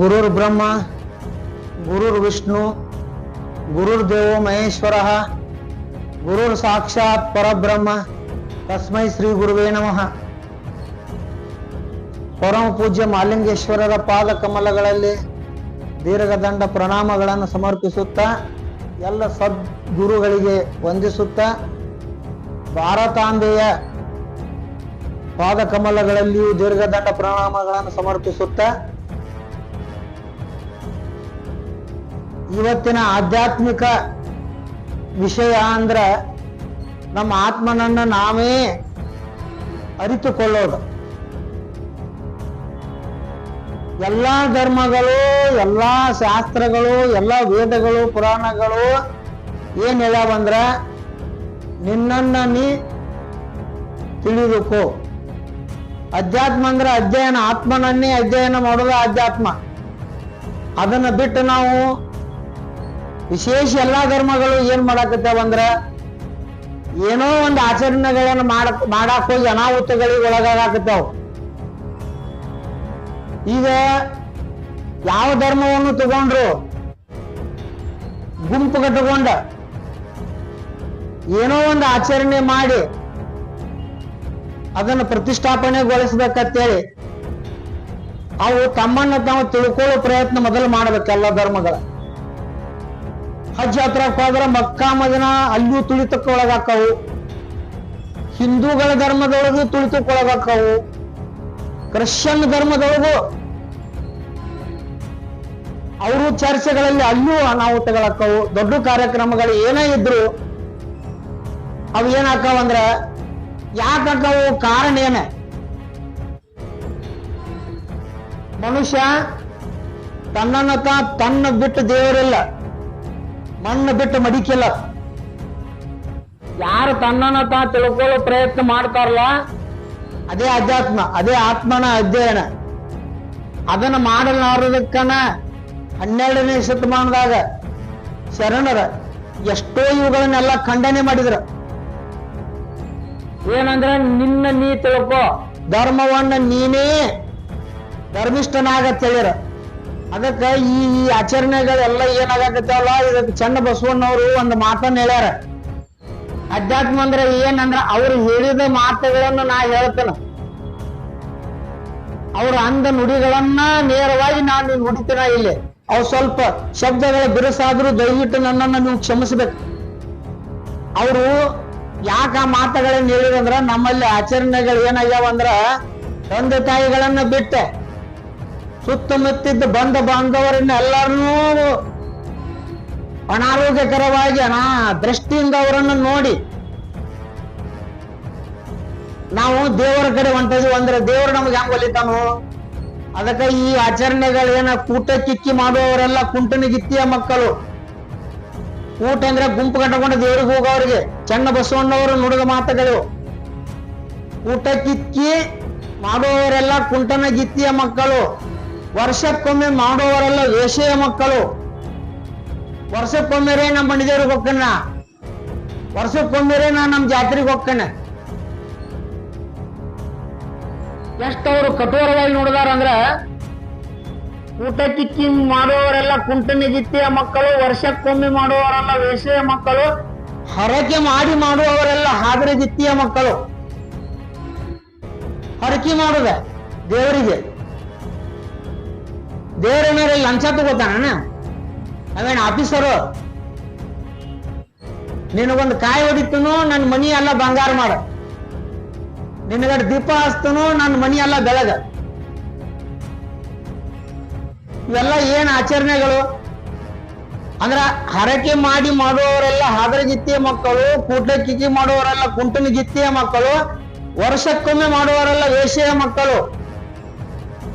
ಗುರುರ್ ಬ್ರಹ್ಮ ಗುರುರ್ ವಿಷ್ಣು ಗುರುರ್ ದೇವೋ ಮಹೇಶ್ವರ ಗುರುರ್ ಸಾಕ್ಷಾತ್ ಪರಬ್ರಹ್ಮ ತಸ್ಮೈ ಶ್ರೀ ಗುರುವೇ ನಮಃ ಪರಮ ಪೂಜ್ಯ ಮಾಲಿಂಗೇಶ್ವರರ ಪಾದ ಕಮಲಗಳಲ್ಲಿ ದೀರ್ಘದಂಡ ಪ್ರಣಾಮಗಳನ್ನು ಸಮರ್ಪಿಸುತ್ತಾ, ಎಲ್ಲ ಸದ್ಗುರುಗಳಿಗೆ ವಂದಿಸುತ್ತಾ, ಭಾರತಾಂಬೆಯ ಪಾದ ಕಮಲಗಳಲ್ಲಿಯೂ ದೀರ್ಘದಂಡ ಪ್ರಣಾಮಗಳನ್ನು ಸಮರ್ಪಿಸುತ್ತಾ ಇವತ್ತಿನ ಆಧ್ಯಾತ್ಮಿಕ ವಿಷಯ ಅಂದ್ರೆ ನಮ್ಮ ಆತ್ಮನನ್ನ ನಾವೇ ಅರಿತುಕೊಳ್ಳೋದು. ಎಲ್ಲ ಧರ್ಮಗಳು, ಎಲ್ಲ ಶಾಸ್ತ್ರಗಳು, ಎಲ್ಲ ವೇದಗಳು, ಪುರಾಣಗಳು ಏನ್ ಹೇಳ್ಯಾವಂದ್ರ ನಿನ್ನನ್ನ ನೀ ತಿಳಿದುಕೋ. ಅಧ್ಯಾತ್ಮ ಅಂದ್ರೆ ಅಧ್ಯಯನ, ಆತ್ಮನನ್ನೇ ಅಧ್ಯಯನ ಮಾಡೋದು ಅಧ್ಯಾತ್ಮ ಅದನ್ನ ಬಿಟ್ಟು ನಾವು ವಿಶೇಷ ಎಲ್ಲಾ ಧರ್ಮಗಳು ಏನ್ ಮಾಡಾಕತ್ತಾವಂದ್ರ ಏನೋ ಒಂದು ಆಚರಣೆಗಳನ್ನ ಮಾಡಕ್ ಮಾಡಾಕ ಹೋಗಿ ಅನಾಹುತಗಳಿಗೆ ಒಳಗಾಗಾಕತ್ತಾವ. ಈಗ ಯಾವ ಧರ್ಮವನ್ನು ತಗೊಂಡ್ರು? ಗುಂಪು ಕಟ್ಟಿಕೊಂಡ ಏನೋ ಒಂದು ಆಚರಣೆ ಮಾಡಿ ಅದನ್ನು ಪ್ರತಿಷ್ಠಾಪನೆಗೊಳಿಸ್ಬೇಕಂತೇಳಿ ಅವು ತಮ್ಮನ್ನ ತಾವು ತಿಳ್ಕೊಳ್ಳೋ ಪ್ರಯತ್ನ ಮೊದಲು ಮಾಡಬೇಕು ಎಲ್ಲ ಧರ್ಮಗಳ. ಹಜ್ ಯಾತ್ರಕ್ಕೆ ಹೋದ್ರೆ ಮಕ್ಕಾ, ಮದಿನ ಅಲ್ಲಿಯೂ ತುಳಿತಕ್ಕೆ ಒಳಗಾಕವು ಹಿಂದೂಗಳ ಧರ್ಮದೊಳಗೂ ತುಳಿತಕ್ಕೆ ಒಳಗಾಕವು ಕ್ರಿಶ್ಚಿಯನ್ ಧರ್ಮದೊಳಗೂ ಅವರು ಚರ್ಚೆಗಳಲ್ಲಿ ಅಲ್ಲಿಯೂ ಅನಾಹುತಗಳಾಕವು. ದೊಡ್ಡ ಕಾರ್ಯಕ್ರಮಗಳು ಏನೇ ಇದ್ರು ಅವು ಏನಾಕವ ಅಂದ್ರ ಯಾಕಾಕವು ಕಾರಣ ಏನ? ಮನುಷ್ಯ ತನ್ನನ್ನ ತನ್ನ ಬಿಟ್ಟು ದೇವರಿಲ್ಲ. ಮಣ್ಣು ಬಿಟ್ಟು ಮಡಿಕಿಲ್ಲ. ಯಾರು ತನ್ನನ ತಾ ತಿಳ್ಕೊಳ್ಳೋ ಪ್ರಯತ್ನ ಮಾಡ್ತಾರಲ್ಲ? ಅದೇ ಅಧ್ಯಾತ್ಮ ಅದೇ ಆತ್ಮನ ಅಧ್ಯಯನ. ಅದನ್ನ ಮಾಡಲಾರದಕ್ಕನ ಹನ್ನೆರಡನೇ ಶತಮಾನದಾಗ ಶರಣರ ಎಷ್ಟೋ ಇವುಗಳನ್ನೆಲ್ಲ ಖಂಡನೆ ಮಾಡಿದ್ರ. ಏನಂದ್ರೆ ನಿನ್ನ ನೀ ತಿಳ್ಕೋ. ಧರ್ಮವನ್ನ ನೀನೇ ಧರ್ಮಿಷ್ಠನಾಗ ಹೇಳಿರ ಅದಕ್ಕ ಈ ಈ ಆಚರಣೆಗಳೆಲ್ಲ ಏನಾಗತ್ತಲ್ಲ ಇದಕ್ಕೆ ಚಂದ ಬಸವಣ್ಣವರು ಒಂದು ಮಾತನ್ನ ಹೇಳ್ಯಾರ. ಅಧ್ಯಾತ್ಮ ಅಂದ್ರೆ ಏನಂದ್ರ ಅವ್ರು ಹೇಳಿದ ಮಾತುಗಳನ್ನು ನಾ ಹೇಳ್ತೇನೆ. ಅವ್ರ ಅಂದ ನುಡಿಗಳನ್ನ ನೇರವಾಗಿ ನಾನು ನುಡಿತೀನ ಇಲ್ಲಿ. ಅವು ಸ್ವಲ್ಪ ಶಬ್ದಗಳ ಬಿರುಸಾದ್ರೂ ದಯವಿಟ್ಟು ನನ್ನನ್ನು ನೀವು ಕ್ಷಮಿಸ್ಬೇಕು. ಅವರು ಯಾಕ ಆ ಮಾತುಗಳನ್ನ ಹೇಳಿದಂದ್ರ ನಮ್ಮಲ್ಲಿ ಆಚರಣೆಗಳು ಏನಾಗ್ಯಾವ ಅಂದ್ರ ತಂದೆ ತಾಯಿಗಳನ್ನ ಬಿಟ್ಟೆ. ಸುತ್ತಮುತ್ತಿದ್ದ ಬಂದ ಬಾಂಧವರನ್ನ ಎಲ್ಲರನ್ನೂ ಅನಾರೋಗ್ಯಕರವಾಗಿ ಅನಾ ದೃಷ್ಟಿಯಿಂದ ಅವರನ್ನು ನೋಡಿ ನಾವು ದೇವರ ಕಡೆ ಹೊಂಟಿದ್ವಿ ಅಂದ್ರೆ ದೇವರು ನಮ್ಗೆ ಹೆಂಗ್ ಒಲಿತಾನು? ಅದಕ್ಕೆ ಈ ಆಚರಣೆಗಳೇನ ಕೂಟ ಕಿಕ್ಕಿ ಮಾಡುವವರೆಲ್ಲ ಕುಂಟನ ಗಿತ್ತಿಯ ಮಕ್ಕಳು. ಊಟ ಅಂದ್ರೆ ಗುಂಪು ಕಟ್ಟಕೊಂಡು ದೇವ್ರಿಗೆ ಹೋಗೋರಿಗೆ, ಚನ್ನ ಬಸವಣ್ಣವರು ನುಡಿದ ಮಾತುಗಳು. ಊಟ ಕಿಕ್ಕಿ ಮಾಡುವವರೆಲ್ಲ ಕುಂಟನ ಗಿತ್ತಿಯ ಮಕ್ಕಳು. ವರ್ಷಕ್ಕೊಮ್ಮೆ ಮಾಡುವವರೆಲ್ಲ ವೇಷೆಯ ಮಕ್ಕಳು. ವರ್ಷಕ್ಕೊಮ್ಮೆರೇ ನಮ್ಮ ಮಣಿದೇವ್ರಿಗೆ ಹೋಗ್ಕಣ್ಣ. ವರ್ಷಕ್ಕೊಮ್ಮೆರೇ ನಾ ನಮ್ಮ ಜಾತ್ರೆಗೆ ಹೋಗ್ಕಣ್ಣ. ಎಷ್ಟವರು ಕಠೋರವಾಗಿ ನೋಡಿದಾರ ಅಂದ್ರ ಊಟ ಕಿಕ್ಕಿ ಮಾಡುವವರೆಲ್ಲ ಕುಂಟನಿ ಗಿತ್ತಿಯ ಮಕ್ಕಳು ವರ್ಷಕ್ಕೊಮ್ಮೆ ಮಾಡುವವರೆಲ್ಲ ವೇಷೆಯ ಮಕ್ಕಳು. ಹರಕೆ ಮಾಡಿ ಮಾಡುವವರೆಲ್ಲ ಹಾದರೆ ಗಿತ್ತಿಯ ಮಕ್ಕಳು. ಹರಕೆ ಮಾಡುದ ದೇವರಿಗೆ. ದೇವರೇನಾರ ಲಂಚ ತಗೋತಾನ ಅವೇನ ಆಫೀಸರು ನಿನಗೊಂದು ಕಾಯಿ ಹೊಡಿತನು ನನ್ನ ಮನಿ ಎಲ್ಲ ಬಂಗಾರ ಮಾಡ. ನಿನಗಡೆ ದೀಪ ಹಸ್ತನು ನನ್ನ ಮನಿ ಎಲ್ಲ ಬೆಳಗ. ಇವೆಲ್ಲ ಏನ್ ಆಚರಣೆಗಳು? ಅಂದ್ರ ಹರಕೆ ಮಾಡಿ ಮಾಡುವವರೆಲ್ಲ ಹಾದರಗಿತ್ತಿಯ ಮಕ್ಕಳು ಕೂಟ ಕಿಕ್ಕಿ ಮಾಡುವವರೆಲ್ಲ ಕುಂಟನ ಗಿತ್ತಿಯ ಮಕ್ಕಳು, ವರ್ಷಕ್ಕೊಮ್ಮೆ ಮಾಡುವವರೆಲ್ಲ ವೇಷೆಯ ಮಕ್ಕಳು.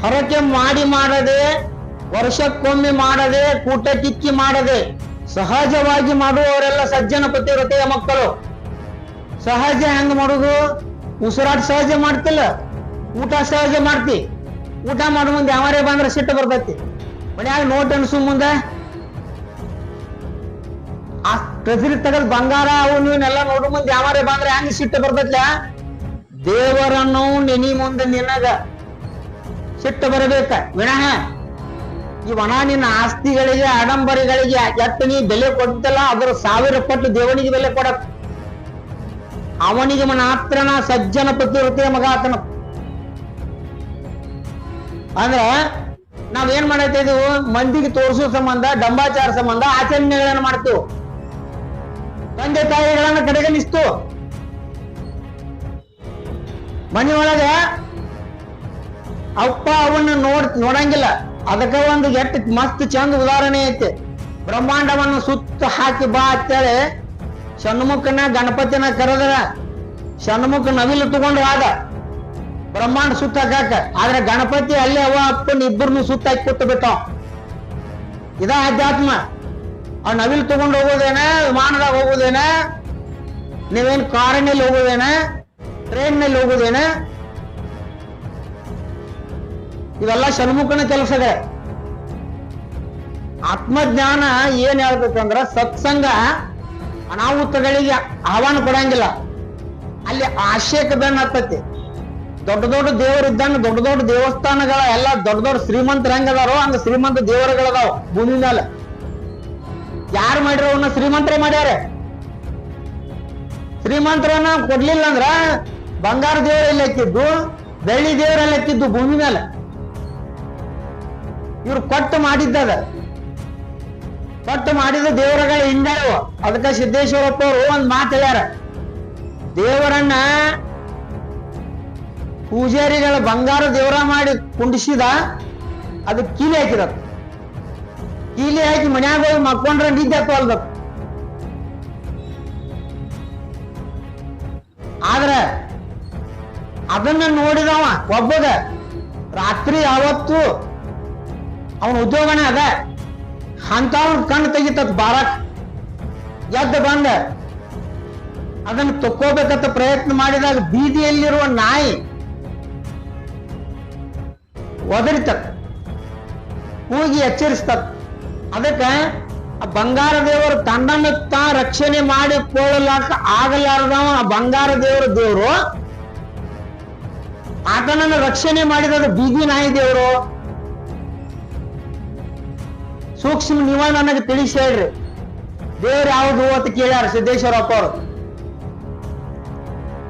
ಹರಕೆ ಮಾಡಿ ಮಾಡದೆ ವರ್ಷಕ್ಕೊಮ್ಮೆ ಮಾಡದೆ ಕೂಟ ಕಿಕ್ಕಿ ಮಾಡದೆ, ಸಹಜವಾಗಿ ಮಾಡುವವರೆಲ್ಲ ಸಜ್ಜನ ಪತಿವ್ರತೆಯ ಮಕ್ಕಳು. ಸಹಜ ಹೆಂಗ್ ಮಾಡುದು? ಉಸಿರಾಟ ಸಹಜ ಮಾಡ್ತಿಲ್ಲ? ಊಟ ಸಹಜ ಮಾಡ್ತಿ? ಊಟ ಮಾಡೋ ಮುಂದೆ ಯಾವರೇ ಬಂದ್ರೆ ಸಿಟ್ಟು ಬರ್ತೈತಿ. ಮನ್ಯಾಗ ನೋಟ್ ಅನ್ಸು ಮುಂದೆ. ಆ ಕಸಿರಿ ತಗದ್ ಬಂಗಾರ, ಅವು ನೀವನ್ನೆಲ್ಲ ನೋಡು ಮುಂದೆ ಯಾವರೇ ಬಂದ್ರೆ ಹೆಂಗ್ ಸಿಟ್ಟು ಬರ್ತೈತ್ಲ? ದೇವರನ್ನು ನೆನಿ ಮುಂದೆ ನಿನಗ. ಸಿಟ್ಟು ಬರಬೇಕ. ವಿನಃ ಈ ಒಣ ನಿನ್ನ ಆಸ್ತಿಗಳಿಗೆ, ಆಡಂಬರಿಗಳಿಗೆ ಎತ್ತ ನೀ ಬೆಲೆ ಕೊಡ್ತಲ್ಲ ಅದರ ಸಾವಿರ ಪಟ್ಟು ದೇವನಿಗೆ ಬೆಲೆ ಕೊಡಕ್ ಅವನಿಗೆ ಮಾತ್ರನ ಸಜ್ಜನ ಪತಿವೃತ್ತಿಯ ಮಗ ಆತನ. ಅಂದ್ರೆ ನಾವೇನ್ ಇದೀವಿ ಮಂದಿಗೆ ತೋರಿಸೋ ಸಂಬಂಧ ಡಂಬಾಚಾರ ಸಂಬಂಧ, ಆಚರಣೆಗಳನ್ನ ಮಾಡ್ತೀವಿ. ತಂದೆ ತಾಯಿಗಳನ್ನ ಕಡೆಗಣಿಸ್ತು ಮನೆಯೊಳಗ ಅಪ್ಪ ಅವನ್ನ ನೋಡ್ ನೋಡಂಗಿಲ್ಲ. ಅದಕ್ಕ ಒಂದು ಎಟ್ಟು ಮಸ್ತ್ ಚಂದ ಉದಾಹರಣೆ ಐತಿ. ಬ್ರಹ್ಮಾಂಡವನ್ನು ಸುತ್ತ ಹಾಕಿ ಬಾ ಅಂತೇಳಿ ಷಣ್ಮುಖನ ಗಣಪತಿನ ಕರೆದ್ರ ಷಣ್ಮುಖ ನವಿಲು ತಗೊಂಡು ಆದ ಬ್ರಹ್ಮಾಂಡ ಸುತ್ತ ಹಾಕಾಕ. ಆದ್ರೆ ಗಣಪತಿ ಅಲ್ಲೇ ಅವ ಅಪ್ಪನ ಇಬ್ಬರನ್ನು ಸುತ್ತ ಹಾಕಿ ಕೊಟ್ಟು ಬಿಟ್ಟಾವ. ಇದ ಅಧ್ಯಾತ್ಮ ಆ ನವಿಲ್ ತಗೊಂಡು ಹೋಗೋದೇನ? ವಿಮಾನದಾಗ ಹೋಗೋದೇನ? ನೀವೇನ್ ಕಾರಿನಲ್ಲಿ ಹೋಗೋದೇನ? ಟ್ರೈನ್ನಲ್ಲಿ ಹೋಗೋದೇನ? ಇವೆಲ್ಲ ಷಣ್ಮುಖನ ಕೆಲಸಗಳೇ ಆತ್ಮಜ್ಞಾನ ಏನ್ ಹೇಳ್ಬೇಕಂದ್ರ ಸತ್ಸಂಗ ಅನಾಹುತಗಳಿಗೆ ಆಹ್ವಾನ ಕೊಡಂಗಿಲ್ಲ. ಅಲ್ಲಿ ಆಶಯಕ್ಕೆ ಬೆನ್ನ ಹತ್ತತಿ. ದೊಡ್ಡ ದೊಡ್ಡ ದೇವರಿದ್ದಂಗ ದೊಡ್ಡ ದೊಡ್ಡ ದೇವಸ್ಥಾನಗಳ ಎಲ್ಲ ದೊಡ್ಡ ದೊಡ್ಡ ಶ್ರೀಮಂತರ ಹೆಂಗದಾರೋ ಹಂಗ ಶ್ರೀಮಂತ ದೇವರುಗಳದಾವ ಭೂಮಿ ಮೇಲೆ ಯಾರು ಮಾಡ್ಯಾರ ಅವನ್ನ ಶ್ರೀಮಂತರೇ ಮಾಡ್ಯಾರ? ಶ್ರೀಮಂತರನ್ನ ಕೊಡ್ಲಿಲ್ಲ ಅಂದ್ರ ಬಂಗಾರ ದೇವರಲ್ಲಿ ಎಕ್ಕಿದ್ದು ಬೆಳ್ಳಿ ದೇವರಲ್ಲಿ ಎಕ್ಕಿದ್ದು ಭೂಮಿ ಮೇಲೆ ಇವ್ರು ಕೊಟ್ಟು ಮಾಡಿದ್ದದ. ಕೊಟ್ಟು ಮಾಡಿದ ದೇವರಗಳ ಹಿಂಡವು ಅದಕ್ಕೆ ಸಿದ್ದೇಶ್ವರಪ್ಪ ಅವರು ಒಂದ್ ಮಾತು ಹೇಳ್ಯಾರ. ದೇವರನ್ನ ಪೂಜಾರಿಗಳ ಬಂಗಾರ ದೇವರ ಮಾಡಿ ಕುಂಡಿಸಿದ ಅದು ಕೀಲಿ ಹಾಕಿದ ಕೀಲಿ ಹಾಕಿ ಮನ್ಯಾಗ ಹೋಗಿ ಮಕ್ಕೊಂಡ್ರೆ ನಿದ್ದೆ ತೋಲ್ಬೇಕು ಆದ್ರ ಅದನ್ನ ನೋಡಿದವ ಒಬ್ಬದ ರಾತ್ರಿ ಯಾವತ್ತು ಅವನ ಉದ್ಯೋಗನೇ ಅದ. ಅಂತ ಕಣ್ಣು ತೆಗಿತದ ಬಾರಕ್. ಎದ್ದ ಬಂದ ಅದನ್ನು ತಕ್ಕೋಬೇಕಂತ ಪ್ರಯತ್ನ ಮಾಡಿದಾಗ ಬೀದಿಯಲ್ಲಿರುವ ನಾಯಿ ಒದರಿತ ಕೂಗಿ ಎಚ್ಚರಿಸ್ತತ್ ಅದಕ್ಕ ಆ ಬಂಗಾರ ದೇವರು ತನ್ನನ್ನು ತಾ ರಕ್ಷಣೆ ಮಾಡಿಕೊಳ್ಳಲಾಕ ಆಗಲಾರದವ ಆ ಬಂಗಾರ ದೇವರ ದೇವರು, ಆತನನ್ನು ರಕ್ಷಣೆ ಮಾಡಿದ ಬೀದಿ ನಾಯಿ ದೇವರು. ಸೂಕ್ಷ್ಮ ನೀವ ನನಗೆ ತಿಳಿಸಿ ಹೇಳ್ರಿ. ದೇವ್ರ ಯಾವ್ದು ಅಂತ ಕೇಳ್ಯಾರ ಸಿದ್ದೇಶ್ವರಪ್ಪ ಅವರು.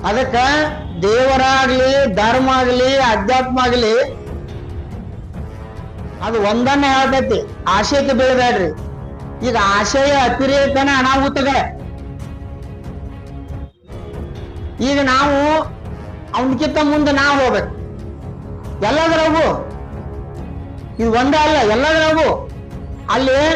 ಅದಕ್ಕ ದೇವರಾಗ್ಲಿ, ಧರ್ಮ ಆಗ್ಲಿ ಅಧ್ಯಾತ್ಮ ಆಗ್ಲಿ, ಅದು ಒಂದನ್ನ ಹೇಳ್ತೈತಿ. ಆಶಯಕ್ಕೆ ಬೀಳಬೇಡ್ರಿ. ಈಗ ಆಶಯ ಅತಿರೇಕನ ಅನಾಹುತಗಳೇ ಈಗ ನಾವು ಅವನಕ್ಕಿಂತ ಮುಂದೆ ನಾವು ಹೋಗ್ಬೇಕು. ಎಲ್ಲದ್ರಾಗು. ಇದು ಒಂದೇ ಅಲ್ಲ, ಎಲ್ಲದ್ರಾಗು. ಅಲ್ಲಿ